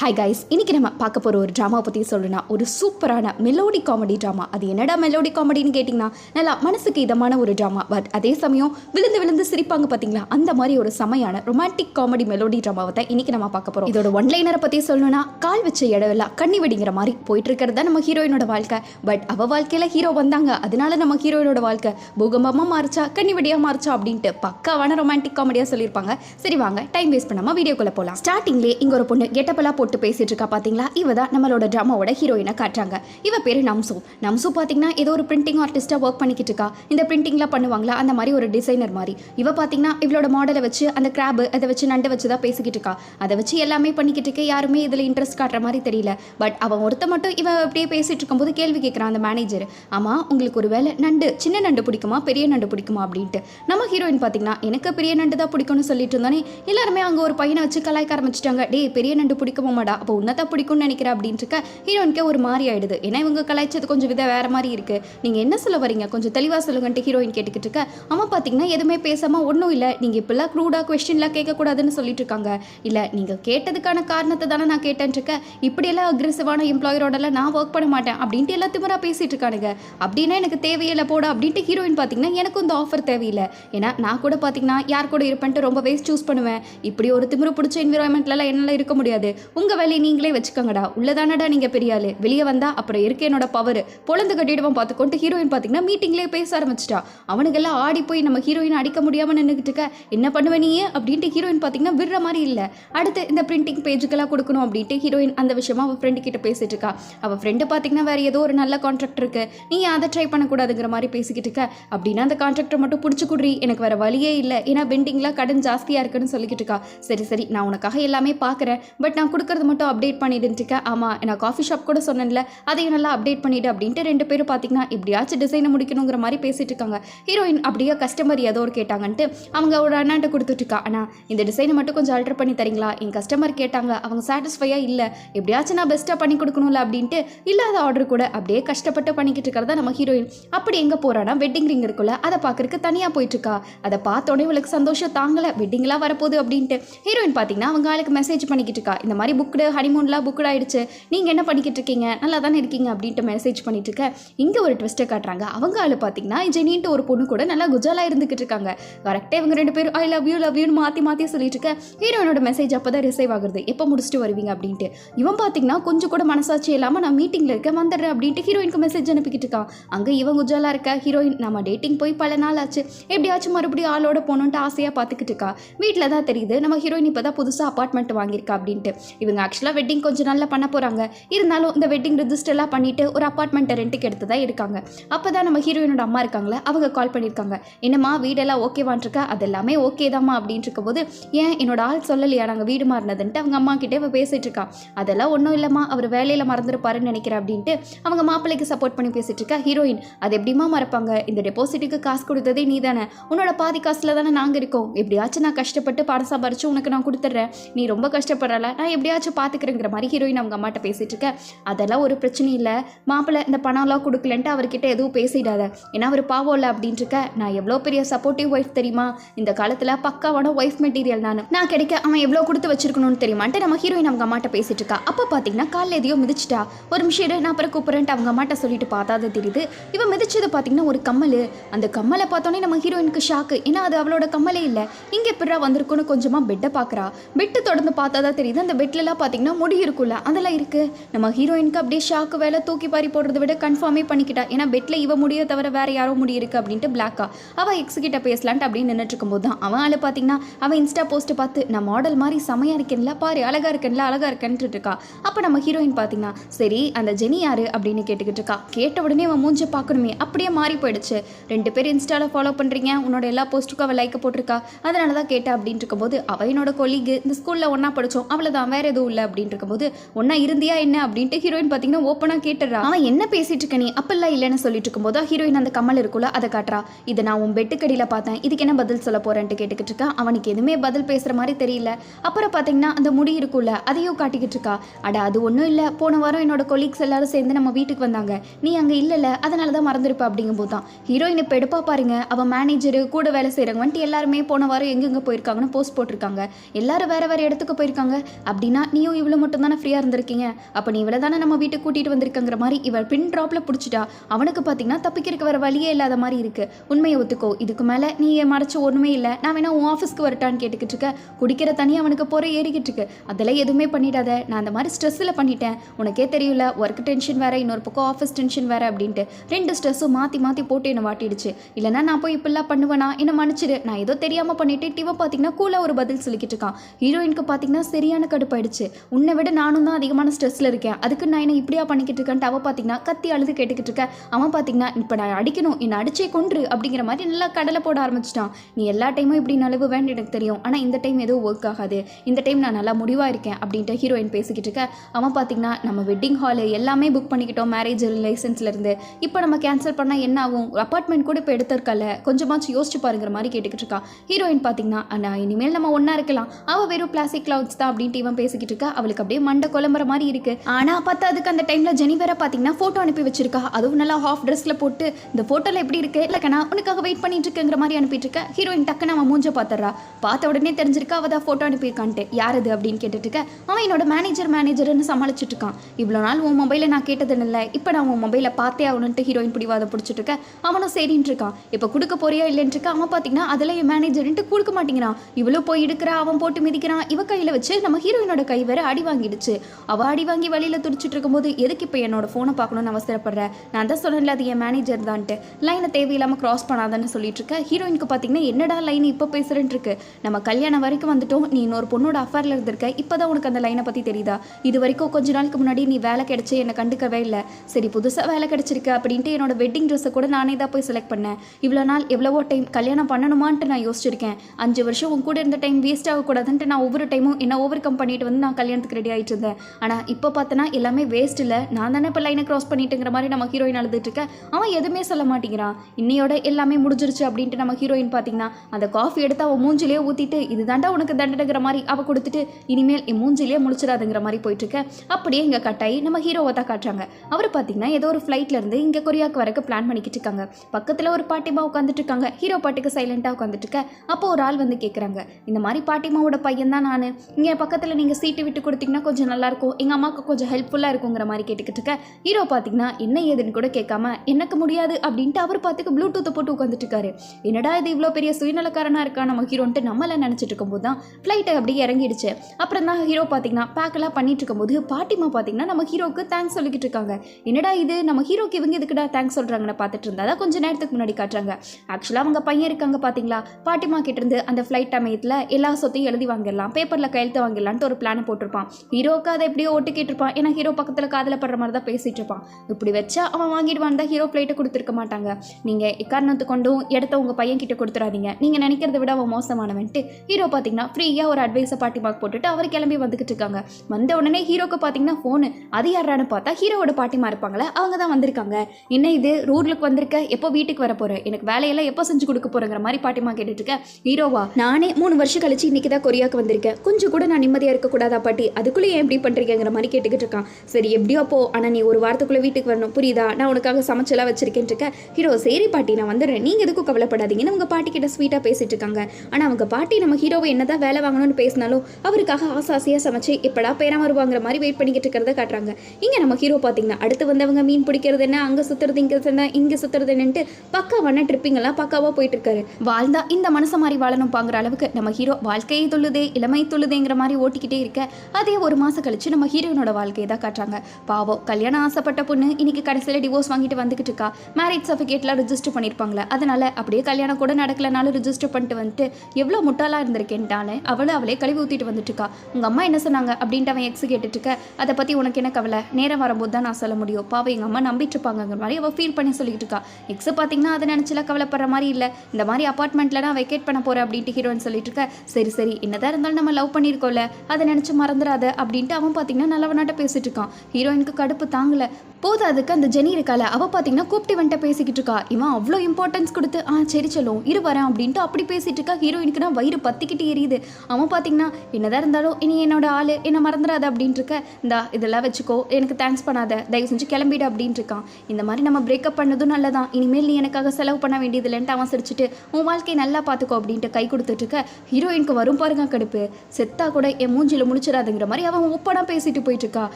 Hi guys இன்றைக்கி நம்ம பார்க்க போகிற ஒரு ட்ராமா பற்றி சொல்லணும்னா ஒரு சூப்பரான மெலோடி காமெடி ட்ராமா அது என்னடா மெலோடி காமெடின்னு கேட்டிங்கன்னா நல்லா மனசுக்கு இதமான ஒரு ட்ராமா பட் அதே சமயம் விழுந்து விழுந்து சிரிப்பாங்க பார்த்தீங்களா அந்த மாதிரி ஒரு செமையான ரொமான்டிக் காமெடி மெலோடி ட்ராமாவை தான் இன்னைக்கு நம்ம பார்க்க போகிறோம் இதோட ஒன்லைனரை பற்றி சொல்லணும்னா கால் வச்ச இடவெல்லாம் கண்ணி வெடிங்கிற மாதிரி போயிட்டு இருக்கிறது தான் நம்ம ஹீரோயினோட வாழ்க்கை. பட் அவள் வாழ்க்கையில் ஹீரோ வந்தாங்க. அதனால நம்ம ஹீரோயினோட வாழ்க்கை பூகம்பமாக மாறிச்சா கண்ணி வெடியாக மாறிச்சா அப்படின்ட்டு பக்காவான ரொமான்டிக் காமெடியாக சொல்லியிருப்பாங்க. சரி வாங்க டைம் வேஸ்ட் பண்ணாமல் வீடியோக்குள்ளே போகலாம் ஸ்டார்டிங்லேயே இங்கே ஒரு பொண்ணு கெட்டப்பெல்லாம் போட்டு பேசிகிட்டு இருக்கா பார்த்தீங்களா இவ தான் நம்மளோட ட்ராமாவோட ஹீரோயினை காட்டுறாங்க. இவ பேர் நம்சு. நம்சு பார்த்தீங்கன்னா ஏதோ ஒரு பிரிண்டிங் ஆர்டிஸ்ட்டாக ஒர்க் பண்ணிக்கிட்டு இருக்கா இந்த பிரிண்டிங்லாம் பண்ணுவாங்களா? அந்த மாதிரி ஒரு டிசைனர் மாதிரி. இவ பார்த்தீங்கன்னா இவளோட மாடலை வச்சு அந்த கிராப் அதை வச்சு நண்டை வச்சு தான் பேசிக்கிட்டு இருக்கா அதை வச்சு எல்லாமே பண்ணிக்கிட்டு இருக்கே யாருமே இதில் இன்ட்ரெஸ்ட் காட்டுற மாதிரி தெரியல. பட் அவன் ஒருத்த மட்டும் இவன் அப்படியே பேசிகிட்டு இருக்கும்போது கேள்வி கேட்குறான் அந்த மேனேஜர் ஆமாம் உங்களுக்கு ஒரு வேலை நண்டு சின்ன நண்டு பிடிக்குமா? பெரிய நண்டு பிடிக்குமா? அப்படின்ட்டு. நம்ம ஹீரோயின் பார்த்தீங்கன்னா எனக்கு பெரிய நண்டு தான் பிடிக்கும்னு சொல்லிட்டு இருந்தோன்னே எல்லாருமே அங்கே ஒரு பையனை வச்சு கலாய்க்க ஆரம்பிச்சிட்டாங்க. டேய் பெரிய நண்டு பிடிக்குமாடா அப்போ உன்னதான் பிடிக்கும்னு நினைக்கிறேன் அப்படின்ட்டு இருக்க ஹீரோயினுக்கே ஒரு மாதிரி ஆயிடுது. ஏன்னா இவங்க கலாய்ச்சது கொஞ்சம் வித வேற மாதிரி இருக்கு. நீங்க என்ன சொல்ல வரீங்க? கொஞ்சம் தெளிவா சொல்லுங்கன்ட்டு ஹீரோயின் கேட்டுக்கிட்டு இருக்க. அவன் பாத்தீங்கன்னா எதுவுமே பேசாம ஒன்றும் இல்லை. நீங்க இப்பெல்லாம் க்ரூடா கொஸ்டின்லாம் கேட்கக்கூடாதுன்னு சொல்லிட்டு இருக்காங்க இல்ல நீங்க கேட்டதுக்கான காரணத்தை தானே நான் கேட்டேன்னு இருக்க இப்படியெல்லாம் அக்ரெசிவான எம்ப்ளாயரோடலாம் நான் ஒர்க் பண்ண மாட்டேன் அப்படின்ட்டு எல்லாம் திமிரா பேசிட்டு இருக்கானுங்க அப்படின்னா எனக்கு தேவையில்லை போட அப்படின்ட்டு ஹீரோயின் பார்த்தீங்கன்னா எனக்கும் இந்த ஆஃபர் தேவையில்லை. ஏன்னா நான் கூட பார்த்தீங்கன்னா யார் கூட இருப்பேன்ட்டு ரொம்ப வேஸ்ட் சூஸ் பண்ணுவேன். இப்படி ஒரு திமிரு பிடிச்ச என்விரான்மெண்ட்லலாம் என்னால் இருக்க முடியாது. உங்கள் வேலையை நீங்களே வச்சுக்கோங்கடா. உள்ளதானடா நீங்கள் பெரிய ஆளு வெளியே வந்தால் அப்புறம் இருக்க என்னோட பவர் பொழந்து கட்டிடுவோம் பார்த்துக்கொண்டு ஹீரோயின் பார்த்தீங்கன்னா மீட்டிங்லேயே பேச ஆரம்பிச்சிட்டா. அவனுக்கெல்லாம் ஆடி போய் நம்ம ஹீரோயின் அடிக்க முடியாமல் நின்றுக்கிட்டு இருக்க. என்ன பண்ணுவ நீ? அப்படின்ட்டு ஹீரோயின் பார்த்தீங்கன்னா விடுற மாதிரி இல்லை. அடுத்து இந்த பிரிண்டிங் பேஜுக்கெல்லாம் கொடுக்கணும் அப்படின்ட்டு ஹீரோயின் அந்த விஷயமா அவள் ஃப்ரெண்டு கிட்ட பேசிட்டு இருக்கா. அவள் ஃப்ரெண்டு பார்த்தீங்கன்னா வேறு ஏதோ ஒரு நல்ல கான்ட்ராக்ட் இருக்கு. நீ அதை ட்ரை பண்ணக்கூடாதுங்கிற மாதிரி பேசிக்கிட்டு இருக்க. அப்படின்னா அந்த கான்ட்ராக்டர் மட்டும் பிடிச்சி குடுறி. எனக்கு வேற வழியே இல்லை. ஏன்னா பெண்டிங்லாம் கடன் ஜாஸ்தியாக இருக்குன்னு சொல்லிக்கிட்டு இருக்கா. சரி சரி நான் உனக்காக எல்லாமே பார்க்குறேன் பட் நான் கொடுக்க இருக்கிறது மட்டும் அப்டேட் பண்ணிட்டு இருக்கேன் ஆமாம் நான் காஃபி ஷாப் கூட சொன்னேன்ல அதையும் நல்லா அப்டேட் பண்ணிவிடு அப்படின்ட்டு ரெண்டு பேரும் பார்த்தீங்கன்னா இப்படியாச்சும் டிசைனை முடிக்கணுங்கிற மாதிரி பேசிட்டு இருக்காங்க ஹீரோயின் அப்படியே கஸ்டமர் ஏதோ ஒரு கேட்டாங்கன்ட்டு அவங்க ஒரு அண்ணாண்ட கொடுத்துட்ருக்கா அண்ணா இந்த டிசைனை மட்டும் கொஞ்சம் ஆல்டர் பண்ணி தரீங்களா? என் கஸ்டமர் கேட்டாங்க அவங்க சாட்டிஸ்ஃபையாக இல்லை. எப்படியாச்சும் நான் பெஸ்ட்டாக பண்ணி கொடுக்கணும்ல அப்படின்ட்டு இல்லாத ஆர்டர் கூட அப்படியே கஷ்டப்பட்டு பண்ணிக்கிட்டு இருக்கிறதா நம்ம ஹீரோயின் அப்படி எங்கே போறானா வெட்டிங் ரிங் இருக்குல்ல அதை பார்க்குறக்கு தனியாக போயிட்டுருக்கா. அதை பார்த்தோன்னே இவளுக்கு சந்தோஷம் தாங்கலை வெட்டிங்லாம் வரப்போகுது அப்படின்ட்டு. ஹீரோயின் பார்த்தீங்கன்னா அவங்க ஆளுக்கு மெசேஜ் பண்ணிக்கிட்டு இருக்கா இந்த மாதிரி புக்டு ஹனிமூன்லாம் புக்கட் ஆயிடுச்சு. நீங்கள் என்ன பண்ணிக்கிட்டு இருக்கீங்க? நல்லா தானே இருக்கீங்க அப்படின்ட்டு மெசேஜ் பண்ணிட்டு இருக்கேன் இங்கே ஒரு ட்விஸ்ட்டை காட்டுறாங்க. அவங்க ஆளு பார்த்தீங்கன்னா ஜெனின்ட்டு ஒரு பொண்ணு கூட நல்லா குஜாலாக இருந்துக்கிட்டு இருக்காங்க. கரெக்டாக இவங்க ரெண்டு பேரும் ஐ லவ் யூ லவ் யூன்னு மாற்றி மாற்றி சொல்லிட்டு இருக்க. ஹீரோனோட மெசேஜ் அப்போ தான் ரிசீவ் ஆகுறது. எப்போ முடிச்சுட்டு வருவீங்க அப்படின்ட்டு. இவன் பார்த்தீங்கன்னா கொஞ்சம் கூட மனசாட்சி இல்லாமல் நான் மீட்டிங்கில் இருக்கேன் வந்துடுறேன் அப்படின்ட்டு ஹீரோயினுக்கு மெசேஜ் அனுப்பிக்கிட்டு இருக்கான். அங்கே இவன் குஜாலா இருக்க? ஹீரோயின் நம்ம டேட்டிங் போய் பல நாள் ஆச்சு. எப்படியாச்சும் மறுபடியும் ஆளோட போகணுன்ட்டு ஆசையாக பார்த்துக்கிட்டு இருக்கா? வீட்டில் தான் தெரியுது. நம்ம ஹீரோயின் இப்போ தான் புதுசாக அப்பார்ட்மெண்ட் வாங்கியிருக்கா அப்படின்ட்டு. இவங்க ஆக்சுவலாக வெட்டிங் கொஞ்சம் நல்லா பண்ண போகிறாங்க இருந்தாலும் இந்த வெட்டிங் ரிஜிஸ்டர்லாம் பண்ணிவிட்டு ஒரு அப்பார்ட்மெண்ட்டை ரெண்ட்டுக்கு எடுத்து தான் இருக்காங்க. அப்போ தான் நம்ம ஹீரோயினோட அம்மா இருக்காங்களே அவங்க கால் பண்ணியிருக்காங்க. என்னம்மா வீடெல்லாம் ஓகேவான் இருக்கா? அது எல்லாமே ஓகே தாம்மா அப்படின்ட்டு இருக்கும்போது ஏன் என்னோட ஆள் சொல்லலையா? நாங்கள் வீடு மாறினதுன்ட்டு அவங்க அம்மா கிட்டே இப்போ பேசிட்டு இருக்கா. அதெல்லாம் ஒன்றும் இல்லைம்மா அவர் வேலையில் மறந்துருப்பாருன்னு நினைக்கிறேன் அப்படின்ட்டு அவங்க மாப்பிள்ளைக்கு சப்போர்ட் பண்ணி பேசிகிட்டு இருக்கா ஹீரோயின் அது எப்படிமா மறப்பாங்க? இந்த டெபாசிட்டுக்கு காசு கொடுத்ததே நீ தானே உன்னோட பாதி காசில் தானே நாங்கள் இருக்கோம். எப்படியாச்சும் நான் கஷ்டப்பட்டு பணம் சம்பாரிச்சு உனக்கு நான் கொடுத்துட்றேன். நீ ரொம்ப கஷ்டப்படுறல. நான் எப்படியாச்சும் பார்த்துக்கிறேங்கிற மாதிரி ஹீரோயின் அவங்க அம்மாட்ட பேசிட்டு இருக்க. அதெல்லாம் ஒரு பிரச்சனை இல்லை. மாப்பிள்ளை இந்த பணம்லாம் கொடுக்கலன்ட்டு அவர்கிட்ட எதுவும் பேசிடாத. ஏன்னா அவர் பாவம் இல்லை அப்படின்ட்டு இருக்க. நான் எவ்வளோ பெரிய சப்போர்ட்டிவ் ஒய்ஃப் தெரியுமா? இந்த காலத்தில் பக்காவான ஒய்ஃப் மெட்டீரியல் நான். நான் கிடைக்க அவன் எவ்வளோ கொடுத்து வச்சிருக்கணும்னு தெரியுமான்ட்டு நம்ம ஹீரோயின் அவங்க அம்மாட்ட பேசிட்டு இருக்கா. அப்போ பார்த்தீங்கன்னா காலில் எதையோ மிதிச்சிட்டா. ஒரு நிமிஷம் நான் அப்புறம் கூப்பிட்றேன்ட்டு அவங்க அம்மாட்ட சொல்லிட்டு பார்த்தா தெரியுது. இவன் மிதிச்சது பார்த்தீங்கன்னா ஒரு கம்மல். அந்த கம்மலை பார்த்தோன்னே நம்ம ஹீரோயினுக்கு ஷாக்கு ஏன்னா அது அவளோட கம்மலே இல்லை. இங்கே எப்படா வந்திருக்குன்னு கொஞ்சமாக பெட்டை பார்க்குறா பெட்டு தொடர்ந்து பார்த்தா தான் தெரியுது. அந்த பெட்லலாம் பார்த்தீங்கன்னா முடி இருக்குல்ல அதெல்லாம் இருக்குது நம்ம ஹீரோயினுக்கு அப்படியே ஷாக்கு வேலை தூக்கி பாரி போடுறத விட கன்ஃபார்மே பண்ணிக்கிட்டா. ஏன்னா பெட்டில் இவ முடிய தவிர வேறு யாரோ முடி இருக்கு அப்படின்ட்டு பிளாக்கா அவள் எக்ஸ் கிட்ட பேசலான்ட்டு அப்படின்னு நின்றுட்டு இருக்கும்போது தான் அவன் ஆள் பார்த்தீங்கன்னா அவன் இன்ஸ்டா போஸ்ட்டு பார்த்து நான் மாடல் மாதிரி செமையாக இருக்கேன்ல பாரு அழகாக இருக்கேன்ல அழகாக இருக்கேன்ட்டு இருக்கா. அப்போ நம்ம ஹீரோயின் பார்த்தீங்கன்னா சரி அந்த ஜெனி யாரு? அப்படின்னு கேட்டுக்கிட்டு இருக்கா. கேட்ட உடனே அவன் மூஞ்சி பார்க்கணுமே அப்படியே மாறி போயிடுச்சு. ரெண்டு பேர் இன்ஸ்டாவில் ஃபாலோ பண்ணுறீங்க உன்னோட எல்லா போஸ்ட்டுக்கும் அவள் லைக் போட்டிருக்கா. அதனால தான் கேட்டேன் அப்படின்ட்டு இருக்கும்போது அவ என்னோட கொலிகு இந்த ஸ்கூலில் ஒன்றா படித்தோம் அவ்வளோதான் வேறு எதுவும் இல்லை அப்படின்ட்டு இருக்கும்போது ஒன்னா இருந்தியா என்ன? அப்படின்ட்டு ஹீரோயின் பார்த்தீங்கன்னா ஓப்பனாக கேட்டுறா. அவன் என்ன பேசிட்டு இருக்க நீ? அப்பெல்லாம் இல்லைன்னு சொல்லிட்டு இருக்கும்போது ஹீரோயின் அந்த கமல் இருக்குல்ல அதை காட்டுறா. இதை நான் உன் பெட்டுக்கடியில் பார்த்தேன். இதுக்கு என்ன பதில் சொல்ல போறேன்ட்டு கேட்டுக்கிட்டு இருக்கா அவனுக்கு எதுவுமே பதில் பேசுற மாதிரி தெரியல. அப்புறம் பார்த்தீங்கன்னா அந்த முடி இருக்குல்ல அதையும் காட்டிக்கிட்டு இருக்கா அட அது ஒன்றும் இல்லை. போன வாரம் என்னோட கொலீக்ஸ் எல்லாரும் சேர்ந்து நம்ம வீட்டுக்கு வந்தாங்க. நீ அங்கே இல்லைல்ல அதனால தான் மறந்துருப்பா. அப்படிங்கும்போது தான். ஹீரோயின் இப்போ எடுப்பா பாருங்க. அவன் மேனேஜரு கூட வேலை செய்கிறவங்க வந்துட்டு எல்லாருமே போன வாரம் எங்கெங்கே போயிருக்காங்கன்னு போஸ்ட் போட்டிருக்காங்க. எல்லாரும் வேற வேற இடத்துக்கு போயிருக்காங்க. அப்படின்னா நீயும் இவ்வளோ மட்டும் தானே ஃப்ரீயாக இருந்திருக்கீங்க? அப்போ நீ இவ்வளோ தானே நம்ம வீட்டுக்கு கூட்டிகிட்டு வந்திருக்கங்கிற மாதிரி இவள் பின் ட்ராப்பில் பிடிச்சிட்டா அவனுக்கு பார்த்தீங்கன்னா தப்பிக்கிறதுக்கு வேறு வழியே இல்லாத மாதிரி இருக்குது உண்மையை ஒத்துக்கோ. இதுக்கு மேலே நீ மறைச்ச ஒன்றுமே இல்லை. நான் வேணா உன் ஆஃபீஸ்க்கு வரட்டான்னு கேட்டுக்கிட்டு இருக்க. குடிக்கிற தனி அவனுக்கு போகிற ஏறிக்கிட்டு இருக்கு. அதெல்லாம் எதுவுமே பண்ணிடாத. நான் அந்த மாதிரி ஸ்ட்ரெஸ்ஸில் பண்ணிட்டேன். உனக்கே தெரியல ஒர்க் டென்ஷன் வேறு இன்னொரு பக்கம் ஆஃபீஸ் டென்ஷன் வேறு அப்படின்ட்டு. ரெண்டு ஸ்ட்ரெஸ்ஸும் மாற்றி மாற்றி போட்டு என்னை வாட்டிடுச்சு. இல்லைனா நான் போய் இப்படிலாம் பண்ணுவேனா? என்ன மன்னிச்சிரு. நான் ஏதோ தெரியாமல் பண்ணிட்டு டிவன் பார்த்தீங்கன்னா கூலாக ஒரு பதில் சொல்லிக்கிட்டு இருக்கான். ஹீரோயினுக்கு பார்த்தீங்கன்னா சரியான கடுப்பாயிடுச்சு. உன்னை விட நானும் தான் அதிகமான ஸ்ட்ரெஸ்ஸில் இருக்கேன். அதுக்கு நான் என்ன இப்படியா பண்ணிக்கிட்டு இருக்கேன்ட்டு அவள் பார்த்தீங்கன்னா கத்தி அழுது கேட்டுக்கிட்டு இருக்க. அவன் பார்த்தீங்கன்னா இப்போ நான் அடிக்கணும். என்னை அடிச்சே கொன்று. அப்படிங்கிற மாதிரி நல்லா கடலை போட ஆரம்பிச்சிட்டான். நீ எல்லா டைமும் இப்படி நழுவு வேண்டு எனக்கு தெரியும். ஆனால் இந்த டைம் எதுவும் ஒர்க் ஆகாது. இந்த டைம் நான் நல்லா முடிவாக இருக்கேன். அப்படின்ட்டு ஹீரோயின் பேசிக்கிட்டு இருக்க. அவன் பார்த்தீங்கன்னா நம்ம வெட்டிங் ஹாலு எல்லாமே புக் பண்ணிக்கிட்டோம். மேரேஜ் லைசன்ஸ்லேருந்து இப்போ நம்ம கேன்சல் பண்ணால் என்ன ஆகும்? அப்பார்ட்மெண்ட் கூட இப்போ எடுத்திருக்கல கொஞ்சமாச்சும் யோசிச்சு பாருங்கிற மாதிரி கேட்டுக்கிட்டு இருக்கா. ஹீரோயின் பார்த்தீங்கன்னா நான் இனிமேல் நம்ம ஒன்றா இருக்கலாம். அவள் வெறும் பிளாஸ்டிக் கிளவுட்ஸ் தான். அப்படின்ட்டு இவன் பேசிக்கிட்டு இருக்கா அவளுக்கு அப்படியே மண்டை குழம்புற மாதிரி இருக்கு. ஆனால் பார்த்தா அதுக்கு அந்த டைமில் ஜெனி வேற பார்த்தீங்கன்னா ஃபோட்டோ அனுப்பி வச்சிருக்கா. அதுவும் நல்லா ஹாஃப் ட்ரெஸ்ல போட்டு இந்த ஃபோட்டோவில் எப்படி இருக்கு? இல்லைக்கா நான் உனக்காக வெயிட் பண்ணிட்டு இருக்குங்கிற மாதிரி அனுப்பிட்டு இருக்க ஹீரோயின் டக்குன்னு அவன் மூஞ்ச பார்த்துறா பார்த்த உடனே தெரிஞ்சிருக்கா அவள் தான் ஃபோட்டோ அனுப்பியிருக்கான்ட்டு. யார் அது அப்படின்னு கேட்டுட்டு இருக்க அவன் என்னோட மேனேஜர் மேனேஜர்னு சமாளிச்சுட்டு இருக்கான் இவ்வளோ நாள் உன் மொபைலை நான் கேட்டதுன்னு இல்லை இப்போ நான் உன் மொபைலை பார்த்தே ஆகணுன்ட்டு ஹீரோயின் பிடிவாத பிடிச்சிட்டு இருக்க அவனும் சரின்ட்டு இருக்கான். இப்போ கொடுக்க போறியா இல்லைன்ட்டு இருக்க. அவன் பார்த்தீங்கன்னா அதில் என் மேனேஜர்ன்ட்டு கொடுக்க மாட்டேங்கிறான். இவ்வளோ போய் எடுக்கிறா அவன் போட்டு மிதிக்கிறான். இவ கையில் வச்சு நம்ம ஹீரோயினோட கை வேற அடி வாங்கிடுச்சு. அவள் அடி வாங்கி வழியில் துடிச்சிட்டு இருக்கும்போது எதுக்கு இப்போ என்னோட ஃபோனை பார்க்கணும்னு அவசரப்படுற நான் தான் சொன்னேன்ல அது என் மேனேஜர் தான்ட்டு. லைனை தேவையில்லாமல் க்ராஸ் பண்ணாதன்னு சொல்லிட்டு இருக்க. ஹீரோயினுக்கு பார்த்தீங்கன்னா என்னடா லைன் இப்போ பேசுறேன்ட்டு இருக்கு? நம்ம கல்யாணம் வரைக்கும் வந்துட்டோம். நீ இன்னொரு பொண்ணோட அஃபேரில் இருந்திருக்க. இப்போ தான் உனக்கு அந்த லைனை பற்றி தெரியுதா? இது வரைக்கும் கொஞ்ச நாளுக்கு முன்னாடி நீ வேலை கிடைச்சி என்னை கண்டுக்கவே இல்லை. சரி புதுசாக வேலை கிடைச்சிருக்கு அப்படின்ட்டு என்னோட வெட்டிங் ட்ரெஸ்ஸை கூட நானே தான் போய் செலக்ட் பண்ணேன். இவ்வளோ நாள் எவ்வளவோ டைம் கல்யாணம் பண்ணணுமான்ட்டு நான் யோசிச்சிருக்கேன். அஞ்சு வருஷம் உன் கூட இருந்த டைம் வேஸ்ட் ஆகக்கூடாதுன்ட்டு நான் ஒவ்வொரு டைமும் என்ன ஓவர் கம் பண்ணிட்டு வந்து நான் கல்யாணத்துக்கு ரெடி ஆகிட்டு இருந்தேன். ஆனால் இப்போ பார்த்தனா எல்லாமே வேஸ்ட் இல்லை. நான் தானே இப்போ லைனை க்ராஸ் பண்ணிட்டுங்கிற மாதிரி நம்ம ஹீரோயின் அழுதுட்டு இருக்கேன் அவன் எதுவுமே சொல்ல மாட்டேங்கிறான். இன்னையோட எல்லாமே முடிஞ்சிருச்சு அப்படின்ட்டு நம்ம ஹீரோயின் பார்த்தீங்கன்னா அந்த காஃபி எடுத்து அவன் மூஞ்சிலே ஊற்றிட்டு இதுதாண்டா உனக்கு தண்டனைங்கிற மாதிரி அவள் கொடுத்துட்டு இனிமேல் என் மூஞ்சிலே முடிச்சிடாதுங்கிற மாதிரி போயிட்டுருக்க அப்படியே இங்கே கட்டாயி நம்ம ஹீரோவை தான் காட்டுறாங்க. அவர் பார்த்தீங்கன்னா ஏதோ ஒரு ஃப்ளைட்ல இருந்து இங்கே கொரியாவுக்கு வரக்கு பிளான் பண்ணிக்கிட்டு இருக்காங்க. பக்கத்தில் ஒரு பாட்டிமா உட்காந்துட்டு இருக்காங்க. ஹீரோ பாட்டுக்கு சைலண்டாக உட்காந்துட்டு இருக்க. அப்போ ஒரு ஆள் வந்து கேட்குறாங்க இந்த மாதிரி பாட்டிமாவோட பையன் தான் நான். இங்கே பக்கத்தில் நீங்கள் சீட்டு விட்டு கொடுத்தீங்கன்னா கொஞ்சம் நல்லாயிருக்கும். எங்கள் அம்மாவுக்கு கொஞ்சம் ஹெல்ப்ஃபுல்லாக இருக்குங்கிற மாதிரி கேட்டுக்கிட்டு இருக்க ஹீரோ பார்த்தீங்கன்னா என்ன ஏதுன்னு கூட கேட்காம எனக்கு முடியாது அப்படின்ட்டு அவர் பார்த்துக்கு ப்ளூடூத்தை போட்டு உட்காந்துட்டு இருக்காரு என்னடா இது இவ்வளோ பெரிய சுயநலக்காரனாக இருக்கா நம்ம ஹீரோன்ட்டு? நம்மள நினச்சிட்டு இருக்கும்போது தான் ஃப்ளைட்டை அப்படியே இறங்கிடுச்சு. அப்புறம் தான் ஹீரோ பார்த்தீங்கன்னா பேக்கெல்லாம் பண்ணிட்டு இருக்கும்போது பாட்டிமா பார்த்தீங்கன்னா நம்ம ஹீரோக்கு தேங்க்ஸ் சொல்லிக்கிட்டு இருக்காங்க என்னடா இது? நம்ம ஹீரோக்கு இவங்க எதுக்குடா தேங்க்ஸ் சொல்கிறாங்கன்னு பார்த்துட்டு இருந்தா தான் கொஞ்சம் நேரத்துக்கு முன்னாடி காட்டுறாங்க. ஆக்சுவலாக அவங்க பையன் இருக்காங்க பார்த்தீங்களா பாட்டிமா கிட்டேருந்து அந்த ஃப்ளைட் சமயத்தில் எல்லா சொத்தையும் எழுதி வாங்கிடலாம். பேப்பரில் கையெழுத்து வாங்கிடலான்ட்டு ஒரு பிளான் போட்டிருப்பான். ஹீரோக்கு அதை எப்படியோ ஓட்டு கேட்டிருப்பான். ஏன்னா ஹீரோ பக்கத்தில் காதில் படுற மாதிரி தான் பேசிட்டு இருப்பான். இப்படி வச்சா அவன் வாங்கிடுவான் தான் ஹீரோ பிளேட்டை கொடுத்துருக்க மாட்டாங்க. நீங்கள் எக்காரணத்து கொண்டும் இடத்த உங்கள் பையன் கிட்ட கொடுத்துறாதீங்க. நீங்கள் நினைக்கிறத விட அவன் மோசமானவன்ட்டு ஹீரோ பார்த்தீங்கன்னா ஃப்ரீயாக ஒரு அட்வைஸை பாட்டிமாக்கு போட்டுட்டு அவர் கிளம்பி வந்துக்கிட்டு இருக்காங்க. வந்த உடனே ஹீரோக்கு பார்த்தீங்கன்னா ஃபோனு அது யாரான்னு பார்த்தா ஹீரோவோட பாட்டிமா இருப்பாங்களே அவங்க தான் வந்திருக்காங்க. என்ன இது? ரூர்லுக்கு வந்திருக்க? எப்போ வீட்டுக்கு வர போகிறேன் எனக்கு வேலையெல்லாம் எப்போ செஞ்சு கொடுக்க போகிறேங்கிற மாதிரி பாட்டிமா கேட்டுட்டு இருக்கேன் ஹீரோவா நானே மூணு வருஷம் கழிச்சு இன்னைக்கு தான் கொரியாக்கு வந்திருக்கேன். கொஞ்சம் கூட நான் நிம்மதியாக இருக்கக்கூடாது பாட்டி? அதுக்குள்ளே ஏன் எப்படி பண்ணுறீங்கிற மாதிரி கேட்டுக்கிட்டு இருக்கான். சரி எப்படியோ போ. ஆனால் நீ ஒரு வாரத்துக்குள்ளே வீட்டுக்கு வரணும். புரியுதா? நான் உனக்காக சமைச்செல்லாம் வச்சிருக்கேன் இருக்க ஹீரோ சரி பாட்டி நான் வந்துடுறேன். நீங்கள் எதுக்கும் கவலைப்படாதீங்கன்னு அவங்க பாட்டி கிட்ட ஸ்வீட்டாக பேசிட்டு இருக்காங்க. ஆனால் அவங்க பாட்டி நம்ம ஹீரோவை என்னதான் வேலை வாங்கணும்னு பேசினாலும் அவருக்காக ஆசை ஆசையாக சமைச்சு எப்படா பேரா வருவாங்கிற மாதிரி வெயிட் பண்ணிக்கிட்டு இருக்கிறத காட்டுறாங்க. இங்கே நம்ம ஹீரோ பார்த்தீங்கன்னா அடுத்து வந்தவங்க மீன் பிடிக்கிறது என்ன அங்கே சுற்றுறது இங்கே என்ன இங்கே சுற்றுறது என்னன்ட்டு பக்காவான ட்ரிப்பிங்கெல்லாம் பக்காவாக போயிட்டு இருக்காரு. வாழ்ந்தா இந்த மனசை மாதிரி வாழணும் பாங்கிற அளவுக்கு நம்ம ஹீரோ வாழ்க்கையை தொழுதே இளமை துள்ளுதேங்கிற மாதிரி ஓட்டிக்கிட்டே இருக்கு அதே ஒரு மாதம் கழிச்சு நம்ம ஹீரோயினோட வாழ்க்கையை தான் காட்டுறாங்க. பாவம் கல்யாணம் ஆசைப்பட்ட பொண்ணு இன்னைக்கு கடைசியில் டிவோர்ஸ் வாங்கிட்டு வந்துக்கிட்டு இருக்கா. மேரேஜ் சர்டிஃபிகேட்லாம் ரிஜிஸ்டர் பண்ணியிருப்பாங்களே அதனால அப்படியே கல்யாணம் கூட நடக்கலனாலும் ரிஜிஸ்டர் பண்ணிட்டு வந்துட்டு எவ்வளோ முட்டாளாக இருந்திருக்கேன்ட்டானே அவளை அவளே கழுவி ஊற்றிட்டு வந்துட்டு இருக்கா. உங்கள் அம்மா என்ன சொன்னாங்க அப்படின்ட்டு அவன் எக்ஸ் கேட்டுட்டு இருக்க. அதை பற்றி உனக்கு என்ன கவலை? நேரம் வரும்போது தான் நான் சொல்ல முடியும். பாவம் எங்கள் அம்மா நம்பிட்டு இருப்பாங்கிற மாதிரி அவள் ஃபீல் பண்ணி சொல்லிட்டு இருக்கா. எக்ஸ் பார்த்தீங்கன்னா அதை நினச்சிலாம் கவலைப்படுற மாதிரி இல்லை. இந்த மாதிரி அப்பார்ட்மெண்ட்டில் நான் வெக்கேட் பண்ண போகிறேன் அப்படின்ட்டு ஹீரோன்னு சொல்லிட்டு இருக்க. சரி சரி என்னதான் இருந்தாலும் நம்ம லவ் பண்ணியிருக்கோம்ல அதை நினச்சி மறந்துடாத அப்படின்ட்டு அவன் பார்த்தீங்கன்னா நல்லவனாட்ட பேசிட்டு இருக்கான். ஹீரோயினுக்கு கடுப்பு தாங்கல. போதாதுக்கு அந்த ஜெனி இருக்கால அவள் பார்த்தீங்கன்னா கூப்பிட்டு வந்துட்ட பேசிக்கிட்டு இருக்கா. இவன் அவ்வளோ இம்பார்ட்டன்ஸ் கொடுத்து ஆ சரி சொல்லும் இரு வரேன் அப்படின்ட்டு அப்படி பேசிட்டு இருக்கா. ஹீரோயினுக்கு நான் வயிறு பத்திக்கிட்டு எரியுது. அவன் பார்த்தீங்கன்னா என்னதான் இருந்தாலும் இனி என்னோட ஆள் என்னை மறந்துடாத அப்படின்ட்டு இருக்க. இந்தா இதெல்லாம் வச்சுக்கோ எனக்கு தேங்க்ஸ் பண்ணாத தயவு செஞ்சு கிளம்பிடு அப்படின்ட்டு இருக்கான். இந்த மாதிரி நம்ம பிரேக்கப் பண்ணதும் நல்லதான். இனிமேல் நீ எனக்காக செலவு பண்ண வேண்டியது இல்லைன்ட்டு அவன் சிரிச்சிட்டு உன் வாழ்க்கையை நல்லா பார்த்துக்கோ அப்படின்ட்டு கை கொடுத்துட்டு இருக்க. ஹீரோயினுக்கு வரும் பாருங்க கடுப்பு. செத்தா கூட என் மூஞ்சியில் முடிச்சிடாதுங்கிற மாதிரி அவன் ஒப்படம் பேசிட்டு போயிட்டு இருக்கா.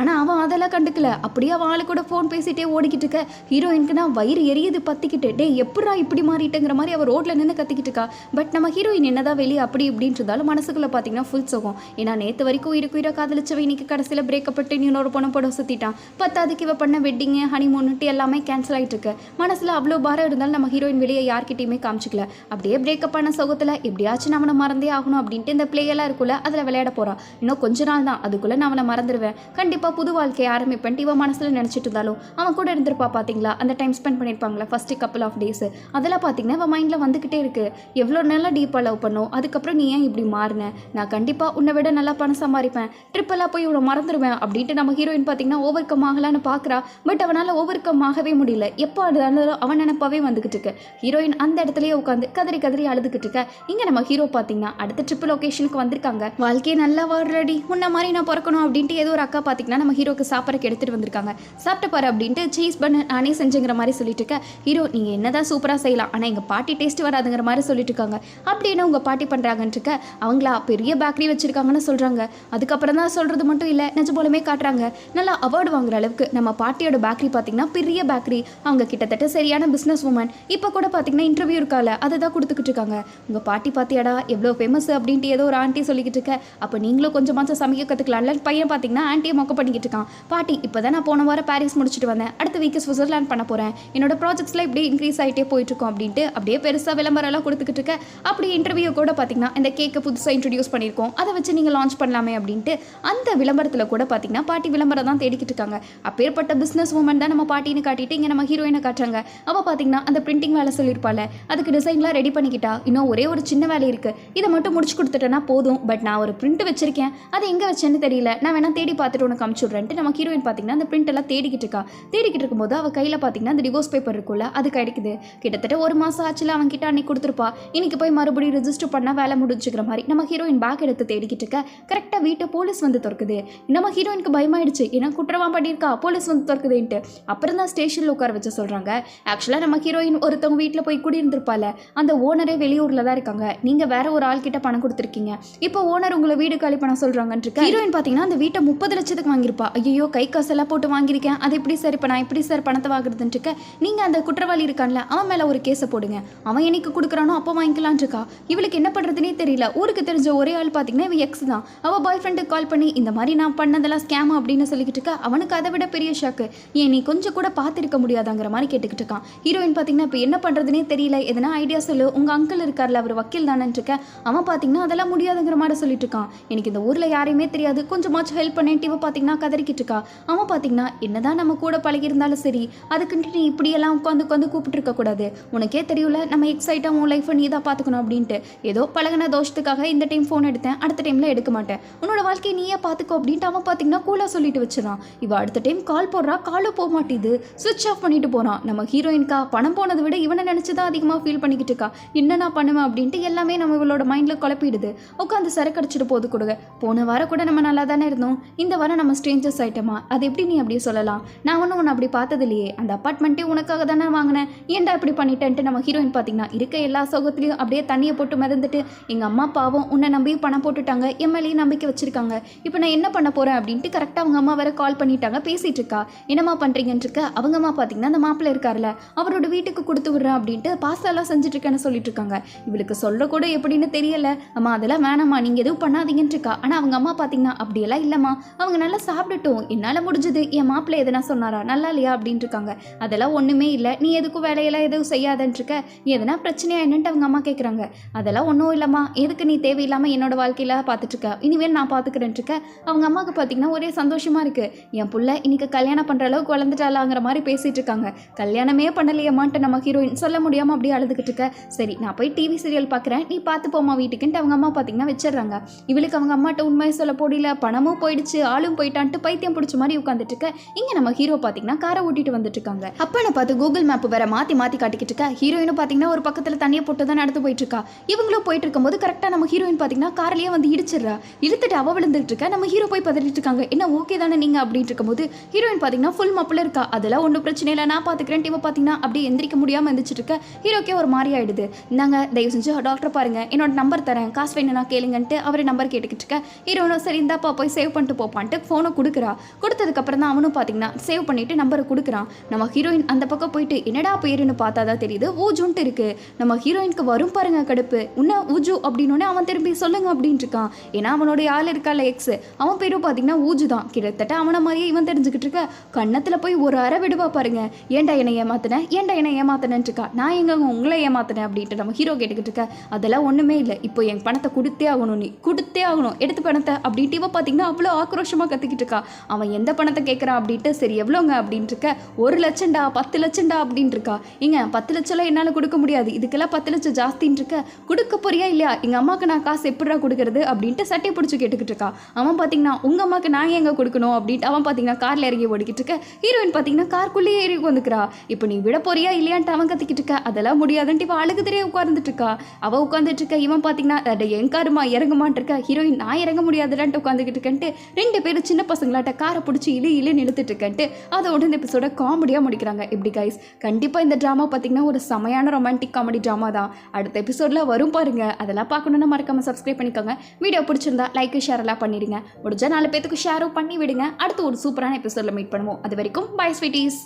ஆனால் அவன் அதெல்லாம் கண்டுக்கல. அப்படியே அவன் ஆளு கூட ஃபோன் பேசிட்டே ஓடிக்கிட்டு இருக்க. ஹீரோயினுக்கு நான் வயிறு எரியுது பத்திக்கிட்டு. டே எப்படா இப்படி மாறிட்டேங்கிற மாதிரி அவர் ரோட்ல நின்று கத்திக்கிட்டு இருக்கா. பட் நம்ம ஹீரோயின் என்னதான் வெளியே அப்படி இப்படின்றதாலும் இருந்தாலும் மனசுக்குள்ள பார்த்தீங்கன்னா ஃபுல் சுகம். ஏன்னா நேற்று வரைக்கும் உயிருக்கு உயிரை காதலிச்சவ இன்னைக்கு கடைசியில் பிரேக்கப் பட்டு இன்னொரு பொண்ணு போட சுத்திட்டான். பத்தாவதுக்கு இவ பண்ண வெட்டிங்கு ஹனிமூன்ட்டு எல்லாமே கேன்சல் ஆயிட்டு இருக்கு. மனசுல அவ்வளோ பாரம் இருந்தாலும் நம்ம ஹீரோயின் வெளியே யார்கிட்டயுமே காமிச்சிக்கல. அப்படியே பிரேக்கப் பண்ண சுகத்துல எப்படியாச்சும் நம்மளை மறந்தே ஆகணும் அப்படின்ட்டு இந்த பிளேயெல்லாம் எல்லாம் இருக்குல்ல அதில் விளையாட போகிறான் இன்னும் கொஞ்ச நாள் தான் அதுக்குள்ள நான் அவனை மறந்துடுவேன் கண்டிப்பா புது வாழ்க்கையை ஆரம்பிப்பேன் இவன் மனசுல நினைச்சிட்டு இருந்தாலும் அவன் கூட இருந்திருப்பா பாத்தீங்களா? அந்த டைம் ஸ்பெண்ட் பண்ணியிருப்பாங்களா ஃபர்ஸ்ட் கப்பல் ஆஃப் டேஸ் அதெல்லாம் பார்த்தீங்கன்னா அவன் மைண்டில் வந்துக்கிட்டே இருக்கு. எவ்வளோ நல்லா டீப்பாக லவ் பண்ணோம் அதுக்கப்புறம் நீ ஏன் இப்படி மாறின? நான் கண்டிப்பாக உன்னை விட நல்லா பணம் சம்பாதிப்பேன் ட்ரிப்பெல்லாம் போய் இவ்வளோ மறந்துடுவேன் அப்படின்ட்டு நம்ம ஹீரோயின் பார்த்தீங்கன்னா ஓவர் கம் ஆகலான்னு பார்க்குறா பட் அவனால் ஓவர் கம் ஆகவே முடியல. எப்போ அழுதாலும் அவன் நினப்பாவே வந்துக்கிட்டு இருக்கு. ஹீரோயின் அந்த இடத்துலயே உட்காந்து கதறி கதறி அழுதுகிட்டு இருக்க. இங்கே நம்ம ஹீரோ பார்த்தீங்கன்னா அடுத்த ட்ரிப் லொகேஷனுக்கு வந்திருக்காங்க. வாழ்க்கையை நல்லா வாடுறடி. முன்ன மாதிரி நான் பிறக்கணும் அப்படின்ட்டு ஏதோ ஒரு அக்கா பார்த்தீங்கன்னா நம்ம ஹீரோக்கு சாப்பிட்றக்கு எடுத்துகிட்டு வந்திருக்காங்க. சாப்பிட்டு பாரு அப்படின்ட்டு சீஸ் பண்ண நானே செஞ்சுங்கிற மாதிரி சொல்லிட்டு இருக்க. ஹீரோ நீங்கள் என்னதான் சூப்பராக செய்யலாம் ஆனால் எங்கள் பாட்டி டேஸ்ட் வராதுங்கிற மாதிரி சொல்லிட்டு இருக்காங்க. அப்படின்னு உங்கள் பாட்டி பண்ணுறாங்கன்ட்டு இருக்க. அவங்களா பெரிய பேக்கரி வச்சுருக்காங்கன்னு சொல்கிறாங்க அதுக்கப்புறம் தான் சொல்கிறது மட்டும் இல்லை நிஜ போலமே காட்டுறாங்க. நல்லா அவார்டு வாங்குற அளவுக்கு நம்ம பாட்டியோட பேக்கரி பார்த்தீங்கன்னா பெரிய பேக்கரி அவங்க கிட்டத்தட்ட சரியான பிஸ்னஸ் உமன் இப்போ கூட பார்த்தீங்கன்னா இன்டர்வியூ இருக்கால அதை தான் கொடுத்துக்கிட்டு இருக்காங்க. உங்கள் பாட்டி பார்த்தியாடா எவ்வளோ ஃபேமஸ் அப்படின்ட்டு ஏதோ ஒரு ஆண்டி சொல்லிக்கிட்டு இருக்க. அப்போ நீங்களும் கொஞ்சமாச்சும் சமைக்க கற்றுக்கலாம்ல பையன் பார்த்தீங்கன்னா ஆண்டியை மொக்க பண்ணிக்கிட்டு இருக்கான். பாட்டி இப்போ தான் நான் போன வாரம் பாரிஸ் முடிச்சுட்டு வந்தேன். அடுத்த வீக்கு சுவிட்சர்லேண்ட் பண்ண போகிறேன் என்னோட ப்ராஜெக்ட்ஸ்லாம் இப்படி இன்க்ரீஸ் ஆகிட்டே போயிட்டுருக்கோம் அப்படின்ட்டு அப்படியே பெருசாக விளம்பரம்லாம் கொடுத்துக்கிட்டு இருக்க அப்படி இன்டர்வியூ கூட பார்த்தீங்கன்னா இந்த கேக்கை புதுசாக இன்ட்ரடியூஸ் பண்ணியிருக்கோம். அதை வச்சு நீங்கள் லான்ச் பண்ணலாமே அப்படின்ட்டு அந்த விளம்பரத்தில் கூட பார்த்தீங்கன்னா பாட்டி விளம்பரம் தான் தேடிக்கிட்டு இருக்காங்க. அப்பேற்பட்ட பிஸ்னஸ் உமன் தான் நம்ம பாட்டின்னு காட்டிட்டு இங்கே நம்ம ஹீரோயினை காட்டுறாங்க. அப்போ பார்த்தீங்கன்னா அந்த பிரிண்டிங் வேலை சொல்லியிருப்பாள் அதுக்கு டிசைன்லாம் ரெடி பண்ணிக்கிட்டா இன்னும் ஒரே ஒரு சின்ன வேலை இருக்குது இதை மட்டும் முடிச்சு கொடுத்துட்டேன்னா போதும். பட் நான் ஒரு பிரிண்ட் வச்சிருக்கேன். அதை எங்கே வச்சேன்னு தெரியல. நான் வேணா தேடி பார்த்துட்டு உனக்கு அமுச்சு நம்ம ஹீரோயின் பார்த்தீங்கன்னா அந்த பிரிண்ட் எல்லாம் தேடிக்கிட்டு இருக்கா. தேடிக்கிட்டு இருக்கும்போது அவள் கையில் பார்த்தீங்கன்னா அந்த டிவோர்ஸ் பேப்பர் இருக்குல்ல அது கிடைக்குது. கிட்டத்தட்ட ஒரு மாதம் ஆச்சுல அவன் கிட்ட அன்னைக்கு கொடுத்துருப்பா. இன்னைக்கு போய் மறுபடியும் ரிஜிஸ்டர் பண்ணால் வேலை முடிஞ்சுக்கிற மாதிரி. நம்ம ஹீரோயின் பேக் எடுத்து தேடிக்கிட்டு இருக்க கரெக்டாக வீட்டை போலீஸ் வந்து திறக்குது. நம்ம ஹீரோயினுக்கு பயமாயிடுச்சு. ஏன்னா குற்றமா பண்ணியிருக்கா போலீஸ் வந்து திறக்குதுன்ட்டு. அப்புறம் தான் ஸ்டேஷனில் உட்கார வச்சு சொல்கிறாங்க ஆக்சுவலாக நம்ம ஹீரோயின் ஒருத்தவங்க வீட்டில் போய் குடியிருந்திருப்பால. அந்த ஓனரே வெளியூரில் தான் இருக்காங்க. நீங்கள் வேற ஒரு ஆள் கிட்ட பணம் கொடுத்துருக்கீங்க. இப்போ ஓனர் உங்களை வீடு காலி பண்ண சொல்கிறாங்கன்னு ஹீரோயின் பார்த்தீங்கன்னா அந்த வீட்டை முப்பது லட்சத்துக்கு வாங்கியிருப்பா. ஐயோ கை காசெல்லாம் போட்டு வாங்கியிருக்கேன். அது எப்படி சார் இப்போ நான் எப்படி சார் பணத்தை வாங்குறதுன்னு இருக்க நீங்கள் அந்த குற்றவாளி இருக்கான்ல அவன் மேலே ஒரு கேஸை போடுங்க. அவன் என்னைக்கு கொடுக்குறானோ அப்போ வாங்கிக்கலான் இருக்கா இவளுக்கு என்ன பண்ணுறதுனே தெரியல. ஊருக்கு தெரிஞ்ச ஒரே ஆள் பார்த்தீங்கன்னா இவன் எக்ஸ் தான். அவள் பாய் ஃப்ரெண்டுக்கு கால் பண்ணி இந்த மாதிரி நான் பண்ணதெல்லாம் ஸ்கேம் அப்படின்னு சொல்லிக்கிட்டு இருக்கா? அவனுக்கு அதை விட பெரிய ஷாக்கு ஏன் நீ கொஞ்சம் கூட பார்த்துருக்க முடியாதாங்கிற மாதிரி கேட்டுக்கிட்டு இருக்கான். ஹீரோயின் பார்த்தீங்கன்னா இப்போ என்ன பண்ணுறதுனே தெரியல. எதனா ஐடியா சொல்லு. உங்கள் அங்கிள் இருக்கார்ல அவர் வக்கீல் தானே இருக்க அவன் பார்த்தீங்கன்னா அதெல்லாம் முடியாதுங்கிற மாதிரி சொல்லிட்டு இருக்கான். எனக்கு இந்த ஊரில் யாரையுமே தெரியாது. கொஞ்சமாச்சும் ஹெல்ப் பண்ணேன் டிவை பார்த்தீங்கன்னா கதறிக்கிட்டு இருக்கா. அவன் பார்த்தீங்கன்னா என்னதான் நம்ம கூட பழகியிருந்தாலும் சரி அதுக்குன்ட்டு நீ இப்படியெல்லாம் உட்காந்து உட்காந்து கூப்பிட்டு உனக்கே தெரியல நம்ம எக்ஸைட்டாக உன் லைஃப்பை நீ தான் பார்த்துக்கணும் அப்படின்ட்டு. ஏதோ பழகின தோஷத்துக்காக இந்த டைம் ஃபோன் எடுத்தேன் அடுத்த டைமில் எடுக்க மாட்டேன். உன்னோட வாழ்க்கையை நீயே பார்த்துக்கோ அப்படின்ட்டு அவன் பார்த்தீங்கன்னா கூலாக சொல்லிட்டு வச்சிடான் இவள் அடுத்த டைம் கால் போடுறா காலும் போக மாட்டேது. சுவிட்ச் ஆஃப் பண்ணிட்டு போகிறான் நம்ம ஹீரோயின்கா பணம் போனதை விட இவனை நினச்சி தான் அதிகமாக ஃபீல் பண்ணிக்கிட்டு இருக்கா. என்ன நான் பண்ணுவேன் அப்படின்ட்டு எல்லாமே நம்ம இவளோட மைண்டில் குழப்பிடுது. உட்காந்து சரக்கு அடிச்சிட்டு போது கொடுங்க. போன வாரம் கூட நம்ம நல்லா தானே இருந்தோம். இந்த வாரம் நம்ம ஸ்ட்ரேஞ்சர்ஸ் ஆயிட்டோமா? அது எப்படி நீ அப்படியே சொல்லலாம்? நான் ஒன்றும் உன்னை அப்படி பார்த்தது இல்லையே அந்த அப்பார்ட்மெண்ட்டே உனக்காக தானே வாங்கினேன். ஏன்டா இப்படி பண்ணிட்டேன்ட்டு நம்ம ஹீரோயின் பார்த்தீங்கன்னா இருக்க எல்லா சோகத்துலையும் அப்படியே தண்ணியை போட்டு மிதந்துட்டு எங்கள் அம்மா பாவம் உன்னை நம்பி பணம் போட்டுட்டாங்க என் மேலேயும் நம்பிக்கை வச்சுருக்காங்க. இப்போ நான் என்ன பண்ண போகிறேன் அப்படின்ட்டு கரெக்டாக அவங்க அம்மா வேறு கால் பண்ணிட்டாங்க பேசிகிட்டு இருக்கா. என்னம்மா பண்ணுறீங்கன்னு இருக்க? அவங்க அம்மா பார்த்தீங்கன்னா அந்த மாப்பிள்ளை இருக்கார்ல அவரோட வீட்டுக்கு கொடுத்து விட்றேன் அப்படின்ட்டு பாஸ்தாலாம் செஞ்சுட்ருக்கேன்னு சொல்லிட்டு இருக்காங்க. இவளுக்கு சொல்ல கூட எப்படின்னு தெரியல. அம்மா அதெல்லாம் வேணாம்மா நீங்கள் எதுவும் பண்ணாதீங்கன்னு இருக்கா. ஆனால் அவங்க அம்மா பார்த்தீங்கன்னா அப்படியெல்லாம் இல்லைம்மா. அவங்க நல்லா சாப்பிடட்டும். என்னால் முடிஞ்சது. என் மாப்பிள்ளை எதனா சொன்னாரா? நல்லா இல்லையா? அப்படின்ட்டு இருக்காங்க அதெல்லாம் ஒன்றுமே இல்லை. நீ எதுக்கும் வேலையெல்லாம் எதுவும் செய்யாதன்ட்டு நீ எதனா பிரச்சனையா என்னன்ட்டு அவங்க அம்மா கேட்குறாங்க அதெல்லாம் ஒன்றும் இல்லைம்மா. எதுக்கு நீ தேவையில்லாமல் என்னோட வாழ்க்கையில் பார்த்துட்ருக்க இனிமேல் நான் பார்த்துக்கிறேன்ட்டுருக்க அவங்க அம்மாவுக்கு பார்த்தீங்கன்னா ஒரே சந்தோஷமாக இருக்குது என் புள்ள இன்னைக்கு கல்யாணம் பண்ணுற அளவுக்கு வளர்ந்துட்டாலாங்கிற மாதிரி பேசிகிட்டு இருக்காங்க கல்யாணமே பண்ணலையம்மான்ட்டு நம்ம ஹீரோயின் சொல்ல முடியாமல் அப்படியே அழுதுகிட்டு இருக்க சரி நான் போய் டிவி சீரியல் பார்க்குறேன் நீ பார்த்து போமா வீட்டுக்குன்ட்டு அவங்க அம்மா பார்த்தீங்கன்னா வச்சிடுறாங்க. இவளுக்கு அவங்க அம்மாட்ட உண்மையை சொல்ல போடியில பணமும் போயிடுச்சு. ஆளும் போயிட்டான்ட்டு பைத்தியம் பிடிச்ச மாதிரி உட்காந்துட்டு இருக்க இங்கே நம்ம ஹீரோ பார்த்தீங்கன்னா காரை ஓட்டிட்டு வந்துட்டு இருக்காங்க அப்பனை பார்த்து கூகுள் மேப் வேற மாற்றி மாற்றி காட்டிக்கிட்டு இருக்கா ஹீரோயினும் பார்த்தீங்கன்னா ஒரு பக்கத்தில் தண்ணியை போட்டு தான் நடந்து போயிட்டு இருக்கா இவங்களும் போயிட்டு இருக்கும்போது கரெக்டாக நம்ம ஹீரோயின் பார்த்தீங்கன்னா காரிலேயே வந்து இடிச்சிடுறா. இழுத்துட்டு அவ விழுந்துட்டு இருக்கா. நம்ம ஹீரோ போய் பதறிட்டு இருக்காங்க. என்ன ஓகே தானே நீங்கள் அப்படின்ட்டு இருக்கும்போது ஹீரோயின் பார்த்தீங்கன்னா ஃபுல் மப்பில் இருக்கா. அதெல்லாம் ஒன்றும் பிரச்சனை இல்லை. நான் பார்த்துக்கிறேன் இவ பார்த்தீங்கன்னா அப்படியே எந்திரிக்க முடியாமல் எந்திரிச்சிட்டு இருக்க. ஹீரோக்கே ஒரு மாதிரி ஆயிடுது. நாங்கள் தயவு செஞ்சு டாக்டர் பாருங்க. என்னோட நம்பர் தரேன். காசு வேணும்னா கேளுங்கன்ட்டு அவர் நம்பர் கேட்டுக்கிட்டு இருக்க. ஹீரோனும் சரி இந்தாப்பா போய் சேவ் பண்ணிட்டு போப்பான்ட்டு ஃபோனை கொடுக்குறா. கொடுத்ததுக்கப்புறம் தான் அவனும் பார்த்தீங்கன்னா சேவ் பண்ணிட்டு நம்பரை கொடுக்குறான். நம்ம ஹீரோயின் அந்த பக்கம் போயிட்டு என்னடா பேருன்னு பார்த்தா தான் தெரியுது. ஊஜுன்ட்டு இருக்கு. நம்ம ஹீரோயினுக்கு வரும் பாருங்க கடுப்பு. உன்ன ஊஜு அப்படின்னோடனே அவன் திரும்பி சொல்லுங்க அப்படின்ட்டு இருக்கான். ஏன்னா அவனுடைய ஆள் இருக்கால எக்ஸ் அவன் பேரும் பார்த்தீங்கன்னா ஊஜு தான். கிட்டத்தட்ட அவனை மாதிரியே இவன் தெரிஞ்சுக்கிட்டு இருக்க. கன்னத்தில் போய் ஒரு அரை விடுவா பாருங்க. ஏன்டா என்னை ஏமாத்தினேன் ஏன்டா என்னை ஏமாத்தினேன்ட்டு இருக்கா? நான் எங்க உங்களை ஏமாத்தினேன் அப்படின்ட்டு நம்ம ஹீரோ கேட்டுக்கிட்டு இருக்க. அதெல்லாம் ஒன்றுமே இல்லை. இப்போ என் பணத்தை கொடுத்தே ஆகணும் நீ. கொடுத்தே ஆகணும். எடுத்து பணத்தை அப்படின்ட்டு இவன் பார்த்தீங்கன்னா அவ்வளோ ஆக்ரோஷமாக கற்றுக்கிட்டு இருக்கா. அவன் எந்த பணத்தை கேட்குறான் அப்படின்ட்டு சரி எவ்வளோங்க அப்படின்ட்டுருக்க ஒரு லட்சம்டா பத்து லட்சம்டா அப்படின்ட்டுருக்கா இங்க பத்து லட்சம்லாம் என்னால் கொடுக்க முடியாது. இதுக்கெல்லாம் பத்து லட்சம் ஜாஸ்தின்னு இருக்க கொடுக்க போறியா இல்லையா? எங்கள் அம்மாவுக்கு நான் காசு எப்படிடா கொடுக்குறது அப்படின்ட்டு சட்டை பிடிச்சி கேட்டுக்கிட்டு இருக்கா அவன் பார்த்தீங்கன்னா உங்கள் அம்மாவுக்கு நான் எங்கே கொடுக்கணும்? அப்படின்ட்டு அவன் பார்த்தீங்கன்னா காரில் இறங்கி ஓடிக்கிட்டு இருக்க ஹீரோயின் பார்த்தீங்கன்னா கார்க்குள்ளேயே இறங்கி வந்துக்கிறா இப்போ நீ விட போறியா இல்லையான்ட்டு அவன் கத்திக்கிட்டு இருக்க அதெல்லாம் முடியாதுன்ட்டு இவன் தெரிய உட்கார்ந்துட்டு இருக்கா அவள் உட்காந்துட்டு இருக்க இவன் பார்த்தீங்கன்னா என் காருமா இறங்குமான்ட்டு இருக்கா ஹீரோயின் நான் இறங்க முடியாதுடான்ட்டு உட்காந்துக்கிட்டு இருக்கேன்ட்டு ரெண்டு பேரும் சின்ன பசங்களாட்ட காரை பிடிச்சி இழு இழுன்னு இழுத்துட்டு வச்சுருக்கேன்ட்டு அதோட இந்த எபிசோட காமெடியாக முடிக்கிறாங்க. இப்படி கைஸ் கண்டிப்பாக இந்த ட்ராமா பார்த்தீங்கன்னா ஒரு செமையான ரொமான்டிக் காமெடி ட்ராமா தான். அடுத்த எபிசோடில் வரும் பாருங்க. அதெல்லாம் பார்க்கணுன்னா மறக்காமல் சப்ஸ்கிரைப் பண்ணிக்கோங்க. வீடியோ பிடிச்சிருந்தா லைக் ஷேர் எல்லாம் பண்ணிடுங்க. முடிஞ்சால் நாலு பேத்துக்கு ஷேரும் பண்ணி விடுங்க. அடுத்து ஒரு சூப்பரான எபிசோடில் மீட் பண்ணுவோம். அது வரைக்கும் பை ஸ்வீட்டீஸ்